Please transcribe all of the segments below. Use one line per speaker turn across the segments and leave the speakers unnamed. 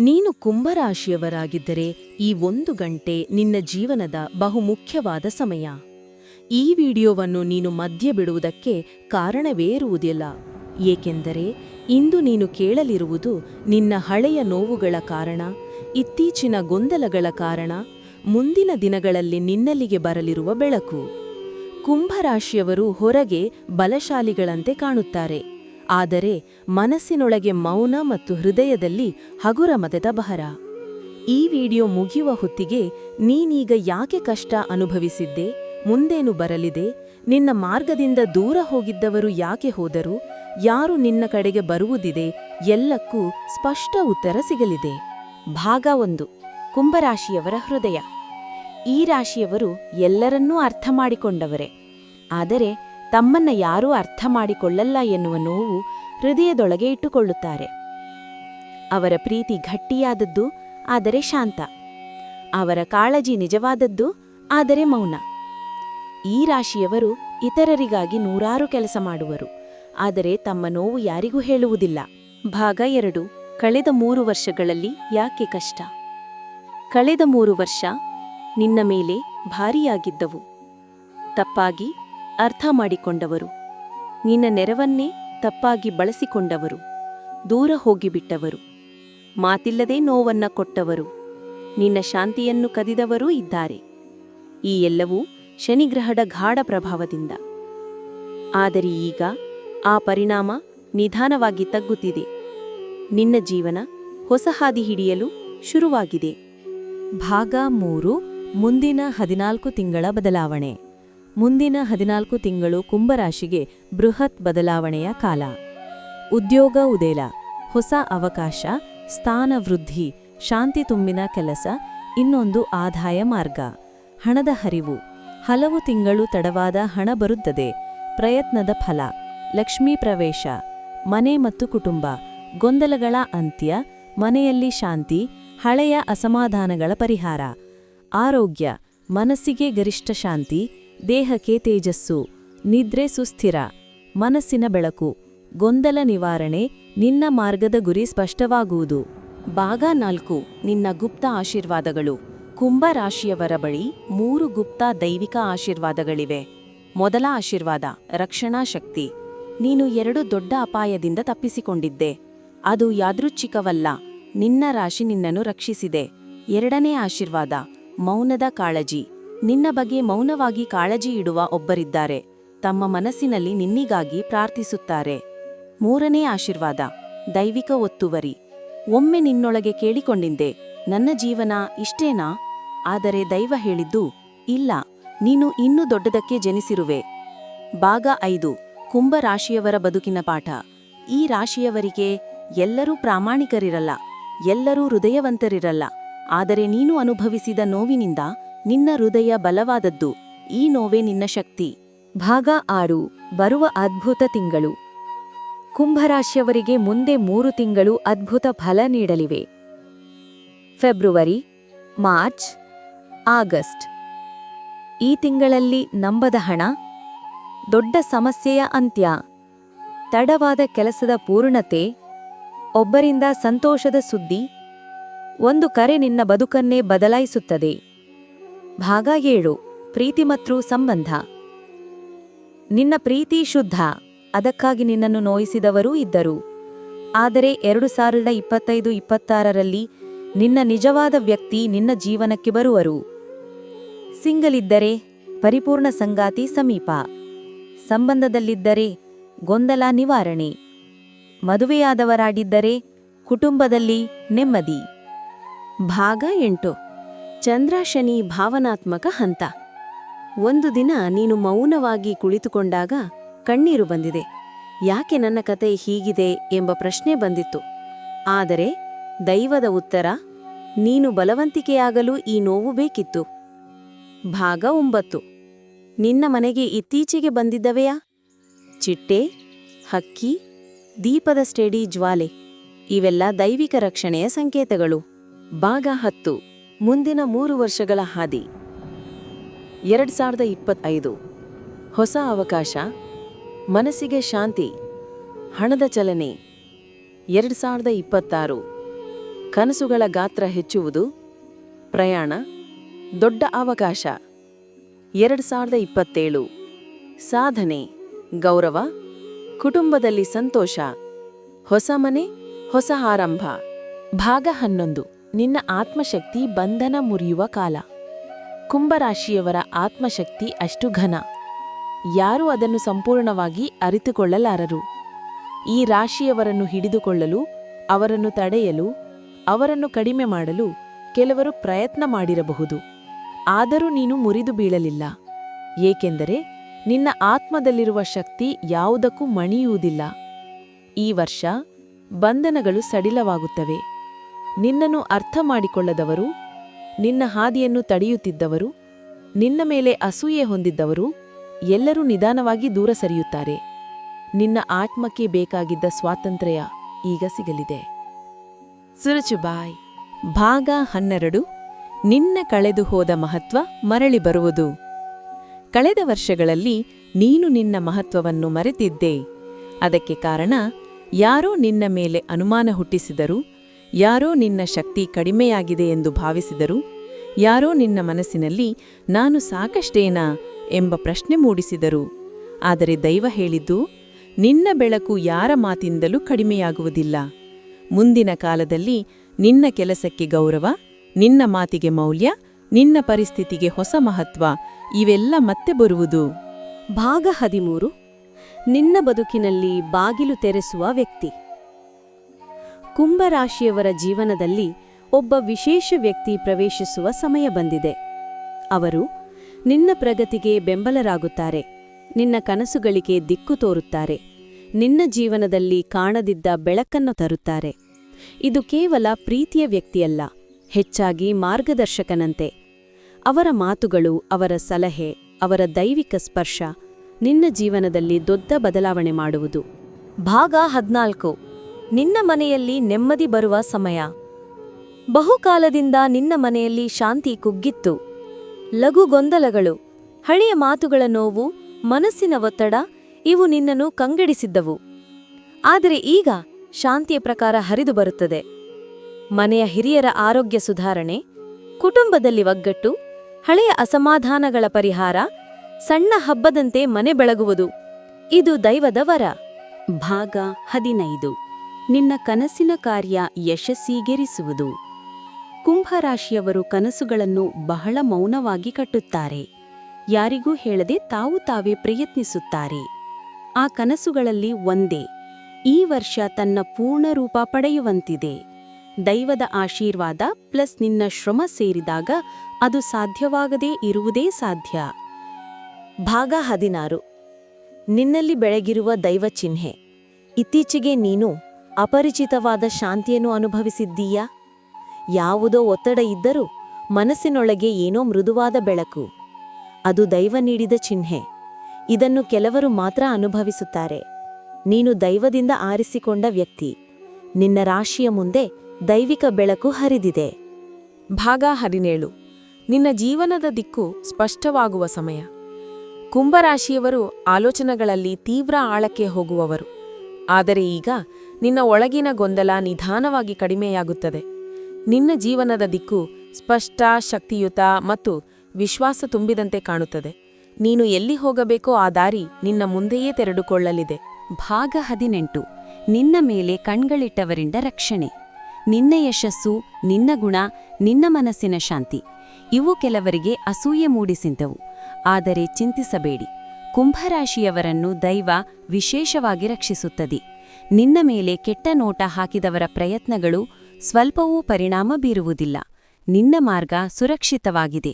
ನೀನು ಕುಂಭರಾಶಿಯವರಾಗಿದ್ದರೆ ಈ ಒಂದು ಗಂಟೆ ನಿನ್ನ ಜೀವನದ ಬಹುಮುಖ್ಯವಾದ ಸಮಯ. ಈ ವಿಡಿಯೋವನ್ನು ನೀನು ಮಧ್ಯ ಬಿಡುವುದಕ್ಕೆ ಕಾರಣವೇ ಇರುವುದಿಲ್ಲ ಏಕೆಂದರೆ ಇಂದು ನೀನು ಕೇಳಲಿರುವುದು ನಿನ್ನ ಹಳೆಯ ನೋವುಗಳ ಕಾರಣ, ಇತ್ತೀಚಿನ ಗೊಂದಲಗಳ ಕಾರಣ, ಮುಂದಿನ ದಿನಗಳಲ್ಲಿ ನಿನ್ನಲ್ಲಿಗೆ ಬರಲಿರುವ ಬೆಳಕು. ಕುಂಭರಾಶಿಯವರು ಹೊರಗೆ ಬಲಶಾಲಿಗಳಂತೆ ಕಾಣುತ್ತಾರೆ. ಆದರೆ ಮನಸ್ಸಿನೊಳಗೆ ಮೌನ ಮತ್ತು ಹೃದಯದಲ್ಲಿ ಹಗುರ ಮದದ ಬಹರ ಈ ವಿಡಿಯೋ ಮುಗಿಯುವ ಹೊತ್ತಿಗೆ ನೀನೀಗ ಯಾಕೆ ಕಷ್ಟ ಅನುಭವಿಸಿದ್ದೆ? ಮುಂದೇನು ಬರಲಿದೆ? ನಿನ್ನ ಮಾರ್ಗದಿಂದ ದೂರ ಹೋಗಿದ್ದವರು ಯಾಕೆ ಹೋದರು? ಯಾರು ನಿನ್ನ ಕಡೆಗೆ ಬರುವುದಿದೆ? ಎಲ್ಲಕ್ಕೂ ಸ್ಪಷ್ಟ ಉತ್ತರ ಸಿಗಲಿದೆ.
ಭಾಗ ಒಂದು. ಕುಂಭರಾಶಿಯವರ ಹೃದಯ. ಈ ರಾಶಿಯವರು ಎಲ್ಲರನ್ನೂ ಅರ್ಥ ಮಾಡಿಕೊಂಡವರೇ. ಆದರೆ ತಮ್ಮನ್ನ ಯಾರೂ ಅರ್ಥ ಮಾಡಿಕೊಳ್ಳಲ್ಲ ಎನ್ನುವ ನೋವು ಹೃದಯದೊಳಗೆ ಇಟ್ಟುಕೊಳ್ಳುತ್ತಾರೆ. ಅವರ ಪ್ರೀತಿ ಗಟ್ಟಿಯಾದದ್ದು, ಆದರೆ ಶಾಂತ. ಅವರ ಕಾಳಜಿ ನಿಜವಾದದ್ದು, ಆದರೆ ಮೌನ. ಈ ರಾಶಿಯವರು ಇತರರಿಗಾಗಿ ನೂರಾರು ಕೆಲಸ ಮಾಡುವರು, ಆದರೆ ತಮ್ಮ ನೋವು ಯಾರಿಗೂ ಹೇಳುವುದಿಲ್ಲ. ಭಾಗ ಎರಡು. ಕಳೆದ ಮೂರು ವರ್ಷಗಳಲ್ಲಿ ಯಾಕೆ ಕಷ್ಟ? ಕಳೆದ ಮೂರು ವರ್ಷ ನಿನ್ನ ಮೇಲೆ ಭಾರಿಯಾಗಿದ್ದವು. ತಪ್ಪಾಗಿ ಅರ್ಥ ಮಾಡಿಕೊಂಡವರು ನಿನ್ನ ನೆರವನ್ನೇ ತಪ್ಪಾಗಿ ಬಳಸಿಕೊಂಡವರು. ದೂರ ಹೋಗಿಬಿಟ್ಟವರು. ಮಾತಿಲ್ಲದೆ ನೋವನ್ನ ಕೊಟ್ಟವರು. ನಿನ್ನ ಶಾಂತಿಯನ್ನು ಕದಿದವರೂ ಇದ್ದಾರೆ. ಈ ಎಲ್ಲವೂ ಶನಿಗ್ರಹದ ಗಾಢ ಪ್ರಭಾವದಿಂದ. ಆದರೆ ಈಗ ಆ ಪರಿಣಾಮ ನಿಧಾನವಾಗಿ ತಗ್ಗುತ್ತಿದೆ. ನಿನ್ನ ಜೀವನ ಹೊಸ ಹಾದಿ ಹಿಡಿಯಲು ಶುರುವಾಗಿದೆ.
ಭಾಗ ಮೂರು, ಮುಂದಿನ ಹದಿನಾಲ್ಕು ತಿಂಗಳ ಬದಲಾವಣೆ. ಮುಂದಿನ ಹದಿನಾಲ್ಕು ತಿಂಗಳು ಕುಂಭರಾಶಿಗೆ ಬೃಹತ್ ಬದಲಾವಣೆಯ ಕಾಲ. ಉದ್ಯೋಗ ಉದೇಲ, ಹೊಸ ಅವಕಾಶ, ಸ್ಥಾನ ವೃದ್ಧಿ, ಶಾಂತಿ ತುಂಬಿನ ಕೆಲಸ, ಇನ್ನೊಂದು ಆದಾಯ ಮಾರ್ಗ. ಹಣದ ಹರಿವು, ಹಲವು ತಿಂಗಳು ತಡವಾದ ಹಣ ಬರುತ್ತದೆ, ಪ್ರಯತ್ನದ ಫಲ. ಲಕ್ಷ್ಮೀ ಪ್ರವೇಶ, ಮನೆ ಮತ್ತು ಕುಟುಂಬ, ಗೊಂದಲಗಳ ಅಂತ್ಯ, ಮನೆಯಲ್ಲಿ ಶಾಂತಿ, ಹಳೆಯ ಅಸಮಾಧಾನಗಳ ಪರಿಹಾರ. ಆರೋಗ್ಯ, ಮನಸ್ಸಿಗೆ ಗರಿಷ್ಠ ಶಾಂತಿ ದೇಹಕ್ಕೆ ತೇಜಸ್ಸು, ನಿದ್ರೆ ಸುಸ್ಥಿರ, ಮನಸ್ಸಿನ ಬೆಳಕು, ಗೊಂದಲ ನಿವಾರಣೆ ನಿನ್ನ ಮಾರ್ಗದ ಗುರಿ ಸ್ಪಷ್ಟವಾಗುವುದು.
ಭಾಗ ನಾಲ್ಕು, ನಿನ್ನ ಗುಪ್ತ ಆಶೀರ್ವಾದಗಳು. ಕುಂಭರಾಶಿಯವರ ಬಳಿ ಮೂರು ಗುಪ್ತ ದೈವಿಕ ಆಶೀರ್ವಾದಗಳಿವೆ. ಮೊದಲ ಆಶೀರ್ವಾದ, ರಕ್ಷಣಾ ಶಕ್ತಿ. ನೀನು ಎರಡು ದೊಡ್ಡ ಅಪಾಯದಿಂದ ತಪ್ಪಿಸಿಕೊಂಡಿದ್ದೆ. ಅದು ಯಾದೃಚ್ಛಿಕವಲ್ಲ, ನಿನ್ನ ರಾಶಿ ನಿನ್ನನ್ನು ರಕ್ಷಿಸಿದೆ. ಎರಡನೇ ಆಶೀರ್ವಾದ, ಮೌನದ ಕಾಳಜಿ. ನಿನ್ನ ಬಗ್ಗೆ ಮೌನವಾಗಿ ಕಾಳಜಿ ಇಡುವ ಒಬ್ಬರಿದ್ದಾರೆ. ತಮ್ಮ ಮನಸ್ಸಿನಲ್ಲಿ ನಿನ್ನಿಗಾಗಿ ಪ್ರಾರ್ಥಿಸುತ್ತಾರೆ. ಮೂರನೇ ಆಶೀರ್ವಾದ, ದೈವಿಕ ಒತ್ತುವರಿ. ಒಮ್ಮೆ ನಿನ್ನೊಳಗೆ ಕೇಳಿಕೊಂಡಿದ್ದೆ, ನನ್ನ ಜೀವನ ಇಷ್ಟೇನಾ? ಆದರೆ ದೈವ ಹೇಳಿದ್ದು, ಇಲ್ಲ, ನೀನು ಇನ್ನೂ ದೊಡ್ಡದಕ್ಕೆ ಜನಿಸಿರುವೆ. ಭಾಗ ಐದು, ಕುಂಭ ರಾಶಿಯವರ ಬದುಕಿನ ಪಾಠ. ಈ ರಾಶಿಯವರಿಗೆ ಎಲ್ಲರೂ ಪ್ರಾಮಾಣಿಕರಿರಲ್ಲ, ಎಲ್ಲರೂ ಹೃದಯವಂತರಿರಲ್ಲ. ಆದರೆ ನೀನು ಅನುಭವಿಸಿದ ನೋವಿನಿಂದ ನಿನ್ನ ಹೃದಯ ಬಲವಾದದ್ದು ಈ ನೋವೇ ನಿನ್ನ ಶಕ್ತಿ.
ಭಾಗ ಆರು, ಬರುವ ಅದ್ಭುತ ತಿಂಗಳು. ಕುಂಭರಾಶಿಯವರಿಗೆ ಮುಂದೆ ಮೂರು ತಿಂಗಳು ಅದ್ಭುತ ಫಲ ನೀಡಲಿವೆ. February, March, August. ಈ ತಿಂಗಳಲ್ಲಿ ನಂಬದ ಹಣ? ದೊಡ್ಡ ಸಮಸ್ಯೆಯ ಅಂತ್ಯ. ತಡವಾದ ಕೆಲಸದ ಪೂರ್ಣತೆ. ಒಬ್ಬರಿಂದ ಸಂತೋಷದ ಸುದ್ದಿ. ಒಂದು ಕರೆ ನಿನ್ನ ಬದುಕನ್ನೇ ಬದಲಾಯಿಸುತ್ತದೆ. ಭಾಗ ಏಳು, ಪ್ರೀತಿ ಮತ್ತು ಸಂಬಂಧ. ನಿನ್ನ ಪ್ರೀತಿ ಶುದ್ಧ, ಅದಕ್ಕಾಗಿ ನಿನ್ನನ್ನು ನೋಯಿಸಿದವರೂ ಇದ್ದರು. ಆದರೆ ಎರಡು ಸಾವಿರದ ಇಪ್ಪತ್ತೈದು, ಇಪ್ಪತ್ತಾರರಲ್ಲಿ ನಿನ್ನ ನಿಜವಾದ ವ್ಯಕ್ತಿ ನಿನ್ನ ಜೀವನಕ್ಕೆ ಬರುವರು. ಸಿಂಗಲಿದ್ದರೆ ಪರಿಪೂರ್ಣ ಸಂಗಾತಿ ಸಮೀಪ. ಸಂಬಂಧದಲ್ಲಿದ್ದರೆ ಗೊಂದಲ ನಿವಾರಣೆ. ಮದುವೆಯಾದವರಾಗಿದ್ದರೆ ಕುಟುಂಬದಲ್ಲಿ ನೆಮ್ಮದಿ.
ಭಾಗ ಎಂಟು. ಚಂದ್ರ ಶನಿ ಭಾವನಾತ್ಮಕ ಹಂತ. ಒಂದು ದಿನ ನೀನು ಮೌನವಾಗಿ ಕುಳಿತುಕೊಂಡಾಗ ಕಣ್ಣೀರು ಬಂದಿದೆ. ಯಾಕೆ ನನ್ನ ಕತೆ ಹೀಗಿದೆ ಎಂಬ ಪ್ರಶ್ನೆ ಬಂದಿತ್ತು. ಆದರೆ ದೈವದ ಉತ್ತರ, ನೀನು ಬಲವಂತಿಕೆಯಾಗಲು ಈ ನೋವು ಬೇಕಿತ್ತು. ಭಾಗ ಒಂಬತ್ತು. ನಿನ್ನ ಮನೆಗೆ ಇತ್ತೀಚೆಗೆ ಬಂದಿದ್ದವೆಯಾ? ಚಿಟ್ಟೆ, ಹಕ್ಕಿ, ದೀಪದ ಸ್ಟೇಡಿ ಜ್ವಾಲೆ. ಇವೆಲ್ಲ ದೈವಿಕ ರಕ್ಷಣೆಯ ಸಂಕೇತಗಳು.
ಭಾಗ ಹತ್ತು. ಮುಂದಿನ ಮೂರು ವರ್ಷಗಳ ಹಾದಿ. ಎರಡ್ ಸಾವಿರದ ಇಪ್ಪತ್ತೈದು. ಹೊಸ ಅವಕಾಶ, ಮನಸ್ಸಿಗೆ ಶಾಂತಿ, ಹಣದ ಚಲನೆ. ಎರಡ್ ಸಾವಿರದ ಇಪ್ಪತ್ತಾರು.
ಕನಸುಗಳ ಗಾತ್ರ ಹೆಚ್ಚುವುದು, ಪ್ರಯಾಣ, ದೊಡ್ಡ ಅವಕಾಶ. ಎರಡು ಸಾವಿರದ ಇಪ್ಪತ್ತೇಳು. ಸಾಧನೆ, ಗೌರವ, ಕುಟುಂಬದಲ್ಲಿ ಸಂತೋಷ. ಹೊಸ ಮನೆ, ಹೊಸ ಆರಂಭ. ಭಾಗ ಹನ್ನೊಂದು. ನಿನ್ನ ಆತ್ಮಶಕ್ತಿ ಬಂಧನ ಮುರಿಯುವ ಕಾಲ. ಕುಂಭರಾಶಿಯವರ ಆತ್ಮಶಕ್ತಿ ಅಷ್ಟು ಘನ. ಯಾರೂ ಅದನ್ನು ಸಂಪೂರ್ಣವಾಗಿ ಅರಿತುಕೊಳ್ಳಲಾರರು. ಈ ರಾಶಿಯವರನ್ನು ಹಿಡಿದುಕೊಳ್ಳಲು, ಅವರನ್ನು ತಡೆಯಲು, ಅವರನ್ನು ಕಡಿಮೆ ಮಾಡಲು ಕೆಲವರು ಪ್ರಯತ್ನ ಮಾಡಿರಬಹುದು. ಆದರೂ ನೀನು ಮುರಿದು ಬೀಳಲಿಲ್ಲ. ಏಕೆಂದರೆ ನಿನ್ನ ಆತ್ಮದಲ್ಲಿರುವ ಶಕ್ತಿ ಯಾವುದಕ್ಕೂ ಮಣಿಯುವುದಿಲ್ಲ. ಈ ವರ್ಷ ಬಂಧನಗಳು ಸಡಿಲವಾಗುತ್ತವೆ. ನಿನ್ನನ್ನು ಅರ್ಥ ಮಾಡಿಕೊಳ್ಳದವರು ನಿನ್ನ ಹಾದಿಯನ್ನು ತಡೆಯುತ್ತಿದ್ದವರು, ನಿನ್ನ ಮೇಲೆ ಅಸೂಯೆ ಹೊಂದಿದ್ದವರು ಎಲ್ಲರೂ ನಿಧಾನವಾಗಿ ದೂರ ಸರಿಯುತ್ತಾರೆ. ನಿನ್ನ ಆತ್ಮಕ್ಕೆ ಬೇಕಾಗಿದ್ದ ಸ್ವಾತಂತ್ರ್ಯ ಈಗ ಸಿಗಲಿದೆ. ಸುರಚುಬಾಯ್ ಭಾಗ ಹನ್ನೆರಡು. ನಿನ್ನ ಕಳೆದು ಹೋದ ಮಹತ್ವ ಮರಳಿ ಬರುವುದು. ಕಳೆದ ವರ್ಷಗಳಲ್ಲಿ ನೀನು ನಿನ್ನ ಮಹತ್ವವನ್ನು ಮರೆತಿದ್ದೆ. ಅದಕ್ಕೆ ಕಾರಣ, ಯಾರೋ ನಿನ್ನ ಮೇಲೆ ಅನುಮಾನ ಹುಟ್ಟಿಸಿದರು ಯಾರೋ ನಿನ್ನ ಶಕ್ತಿ ಕಡಿಮೆಯಾಗಿದೆ ಎಂದು ಭಾವಿಸಿದರು, ಯಾರೋ ನಿನ್ನ ಮನಸ್ಸಿನಲ್ಲಿ ನಾನು ಸಾಕಷ್ಟೇನಾ ಎಂಬ ಪ್ರಶ್ನೆ ಮೂಡಿಸಿದರು. ಆದರೆ ದೈವ ಹೇಳಿದ್ದು, ನಿನ್ನ ಬೆಳಕು ಯಾರ ಮಾತಿಂದಲೂ ಕಡಿಮೆಯಾಗುವುದಿಲ್ಲ. ಮುಂದಿನ ಕಾಲದಲ್ಲಿ ನಿನ್ನ ಕೆಲಸಕ್ಕೆ ಗೌರವ, ನಿನ್ನ ಮಾತಿಗೆ ಮೌಲ್ಯ, ನಿನ್ನ ಪರಿಸ್ಥಿತಿಗೆ ಹೊಸ ಮಹತ್ವ ಇವೆಲ್ಲ ಮತ್ತೆ ಬರುವುದು.
ಭಾಗ ಹದಿಮೂರು. ನಿನ್ನ ಬದುಕಿನಲ್ಲಿ ಬಾಗಿಲು ತೆರೆಸುವ ವ್ಯಕ್ತಿ. ಕುಂಭರಾಶಿಯವರ ಜೀವನದಲ್ಲಿ ಒಬ್ಬ ವಿಶೇಷ ವ್ಯಕ್ತಿ ಪ್ರವೇಶಿಸುವ ಸಮಯ ಬಂದಿದೆ. ಅವರು, ನಿನ್ನ ಪ್ರಗತಿಗೆ ಬೆಂಬಲರಾಗುತ್ತಾರೆ. ನಿನ್ನ ಕನಸುಗಳಿಗೆ ದಿಕ್ಕು ತೋರುತ್ತಾರೆ. ನಿನ್ನ ಜೀವನದಲ್ಲಿ ಕಾಣದಿದ್ದ ಬೆಳಕನ್ನು ತರುತ್ತಾರೆ. ಇದು ಕೇವಲ ಪ್ರೀತಿಯ ವ್ಯಕ್ತಿಯಲ್ಲ, ಹೆಚ್ಚಾಗಿ ಮಾರ್ಗದರ್ಶಕನಂತೆ. ಅವರ ಮಾತುಗಳು, ಅವರ ಸಲಹೆ, ಅವರ ದೈವಿಕ ಸ್ಪರ್ಶ ನಿನ್ನ ಜೀವನದಲ್ಲಿ ದೊಡ್ಡ ಬದಲಾವಣೆ ಮಾಡುವುದು. ಭಾಗ ಹದ್ನಾಲ್ಕು. ನಿನ್ನ ಮನೆಯಲ್ಲಿ ನೆಮ್ಮದಿ ಬರುವ ಸಮಯ. ಬಹುಕಾಲದಿಂದ ನಿನ್ನ ಮನೆಯಲ್ಲಿ ಶಾಂತಿ ಕುಗ್ಗಿತ್ತು. ಲಘು ಗೊಂದಲಗಳು, ಹಳೆಯ ಮಾತುಗಳ ನೋವು, ಮನಸ್ಸಿನ ಒತ್ತಡ, ಇವು ನಿನ್ನನ್ನು ಕಂಗಡಿಸಿದ್ದವು. ಆದರೆ ಈಗ ಶಾಂತಿಯ ಪ್ರಕಾರ ಹರಿದು ಬರುತ್ತದೆ. ಮನೆಯ ಹಿರಿಯರ ಆರೋಗ್ಯ ಸುಧಾರಣೆ, ಕುಟುಂಬದಲ್ಲಿ ಒಗ್ಗಟ್ಟು, ಹಳೆಯ ಅಸಮಾಧಾನಗಳ ಪರಿಹಾರ, ಸಣ್ಣ ಹಬ್ಬದಂತೆ ಮನೆ ಬೆಳಗುವುದು. ಇದು ದೈವದ ವರ. ಭಾಗ ಹದಿನೈದು. ನಿನ್ನ ಕನಸಿನ ಕಾರ್ಯ ಯಶಸ್ಸಿಗೆರಿಸುವುದು. ಕುಂಭರಾಶಿಯವರು ಕನಸುಗಳನ್ನು ಬಹಳ ಮೌನವಾಗಿ ಕಟ್ಟುತ್ತಾರೆ. ಯಾರಿಗೂ ಹೇಳದೆ ತಾವು ತಾವೇ ಪ್ರಯತ್ನಿಸುತ್ತಾರೆ. ಆ ಕನಸುಗಳಲ್ಲಿ ಒಂದೇ, ಈ ವರ್ಷ ತನ್ನ ಪೂರ್ಣ ರೂಪ ಪಡೆಯುವಂತಿದೆ. ದೈವದ ಆಶೀರ್ವಾದ ಪ್ಲಸ್ ನಿನ್ನ ಶ್ರಮ ಸೇರಿದಾಗ ಅದು ಸಾಧ್ಯವಾಗದೇ ಇರುವುದೇ ಸಾಧ್ಯ. ಭಾಗ ಹದಿನಾರು. ನಿನ್ನಲ್ಲಿ ಬೆಳಗಿರುವ ದೈವ ಚಿಹ್ನೆ ಇತ್ತೀಚೆಗೆ ನೀನು ಅಪರಿಚಿತವಾದ ಶಾಂತಿಯನ್ನು ಅನುಭವಿಸಿದ್ದೀಯಾ? ಯಾವುದೋ ಒತ್ತಡ ಇದ್ದರೂ ಮನಸ್ಸಿನೊಳಗೆ ಏನೋ ಮೃದುವಾದ ಬೆಳಕು. ಅದು ದೈವ ನೀಡಿದ ಚಿಹ್ನೆ. ಇದನ್ನು ಕೆಲವರು ಮಾತ್ರ ಅನುಭವಿಸುತ್ತಾರೆ. ನೀನು ದೈವದಿಂದ ಆರಿಸಿಕೊಂಡ ವ್ಯಕ್ತಿ. ನಿನ್ನ ರಾಶಿಯ ಮುಂದೆ ದೈವಿಕ ಬೆಳಕು ಹರಿದಿದೆ.
ಭಾಗ ಹದಿನೇಳು. ನಿನ್ನ ಜೀವನದ ದಿಕ್ಕು ಸ್ಪಷ್ಟವಾಗುವ ಸಮಯ. ಕುಂಭರಾಶಿಯವರು ಆಲೋಚನೆಗಳಲ್ಲಿ ತೀವ್ರ ಆಳಕ್ಕೆ ಹೋಗುವವರು. ಆದರೆ ಈಗ ನಿನ್ನ ಒಳಗಿನ ಗೊಂದಲ ನಿಧಾನವಾಗಿ ಕಡಿಮೆಯಾಗುತ್ತದೆ. ನಿನ್ನ ಜೀವನದ ದಿಕ್ಕು ಸ್ಪಷ್ಟ, ಶಕ್ತಿಯುತ ಮತ್ತು ವಿಶ್ವಾಸ ತುಂಬಿದಂತೆ ಕಾಣುತ್ತದೆ. ನೀನು ಎಲ್ಲಿ ಹೋಗಬೇಕೋ ಆ ದಾರಿ ನಿನ್ನ ಮುಂದೆಯೇ ತೆರೆದುಕೊಳ್ಳಲಿದೆ.
ಭಾಗ ಹದಿನೆಂಟು. ನಿನ್ನ ಮೇಲೆ ಕಣ್ಗಳಿಟ್ಟವರಿಂದ ರಕ್ಷಣೆ. ನಿನ್ನ ಯಶಸ್ಸು, ನಿನ್ನ ಗುಣ, ನಿನ್ನ ಮನಸ್ಸಿನ ಶಾಂತಿ. ಇವು ಕೆಲವರಿಗೆ ಅಸೂಯೆ ಮೂಡಿಸಿದ್ದವು ಆದರೆ ಚಿಂತಿಸಬೇಡಿ. ಕುಂಭರಾಶಿಯವರನ್ನು ದೈವ ವಿಶೇಷವಾಗಿ ರಕ್ಷಿಸುತ್ತದೆ. ನಿನ್ನ ಮೇಲೆ ಕೆಟ್ಟ ನೋಟ ಹಾಕಿದವರ ಪ್ರಯತ್ನಗಳು ಸ್ವಲ್ಪವೂ ಪರಿಣಾಮ ಬೀರುವುದಿಲ್ಲ. ನಿನ್ನ ಮಾರ್ಗ ಸುರಕ್ಷಿತವಾಗಿದೆ.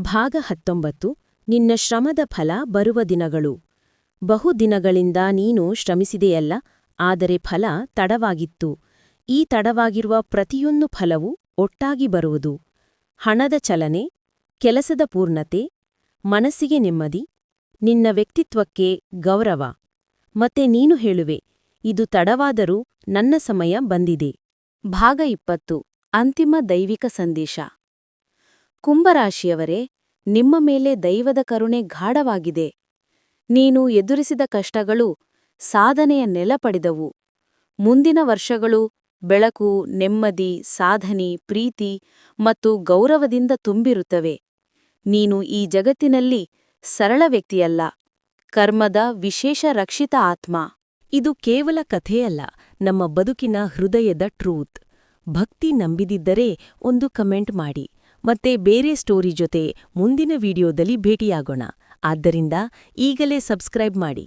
ಭಾಗ ಹತ್ತೊಂಬತ್ತು. ನಿನ್ನ ಶ್ರಮದ ಫಲ ಬರುವ ದಿನಗಳು. ಬಹುದಿನಗಳಿಂದ ನೀನು ಶ್ರಮಿಸಿದೆಯಲ್ಲ, ಆದರೆ ಫಲ ತಡವಾಗಿತ್ತು. ಈ ತಡವಾಗಿರುವ ಪ್ರತಿಯೊಂದು ಫಲವು ಒಟ್ಟಾಗಿ ಬರುವುದು. ಹಣದ ಚಲನೆ, ಕೆಲಸದ ಪೂರ್ಣತೆ, ಮನಸ್ಸಿಗೆ ನೆಮ್ಮದಿ, ನಿನ್ನ ವ್ಯಕ್ತಿತ್ವಕ್ಕೆ ಗೌರವ. ಮತ್ತೆ ನೀನು ಹೇಳುವೆ ಇದು ತಡವಾದರೂ ನನ್ನ ಸಮಯ ಬಂದಿದೆ. ಭಾಗ ಇಪ್ಪತ್ತು. ಅಂತಿಮ ದೈವಿಕ ಸಂದೇಶ. ಕುಂಭರಾಶಿಯವರೇ, ನಿಮ್ಮ ಮೇಲೆ ದೈವದ ಕರುಣೆ ಗಾಢವಾಗಿದೆ. ನೀನು ಎದುರಿಸಿದ ಕಷ್ಟಗಳು ಸಾಧನೆಯ ನೆಲ ಪಡೆದವು. ಮುಂದಿನ ವರ್ಷಗಳು
ಬೆಳಕು, ನೆಮ್ಮದಿ, ಸಾಧನೆ, ಪ್ರೀತಿ ಮತ್ತು ಗೌರವದಿಂದ ತುಂಬಿರುತ್ತವೆ. ನೀನು ಈ ಜಗತ್ತಿನಲ್ಲಿ ಸರಳ ವ್ಯಕ್ತಿಯಲ್ಲ. ಕರ್ಮದ ವಿಶೇಷ ರಕ್ಷಿತ ಆತ್ಮ.
ಇದು ಕೇವಲ ಕಥೆಯಲ್ಲ, ನಮ್ಮ ಬದುಕಿನ ಹೃದಯದ ಟ್ರೂತ್. ಭಕ್ತಿ ನಂಬಿದಿದ್ದರೆ ಒಂದು ಕಮೆಂಟ್ ಮಾಡಿ, ಮತ್ತೆ ಬೇರೆ ಸ್ಟೋರಿ ಜೊತೆ ಮುಂದಿನ ವಿಡಿಯೋದಲ್ಲಿ ಭೇಟಿಯಾಗೋಣ. ಆದ್ದರಿಂದ ಈಗಲೇ ಸಬ್ಸ್ಕ್ರೈಬ್ ಮಾಡಿ.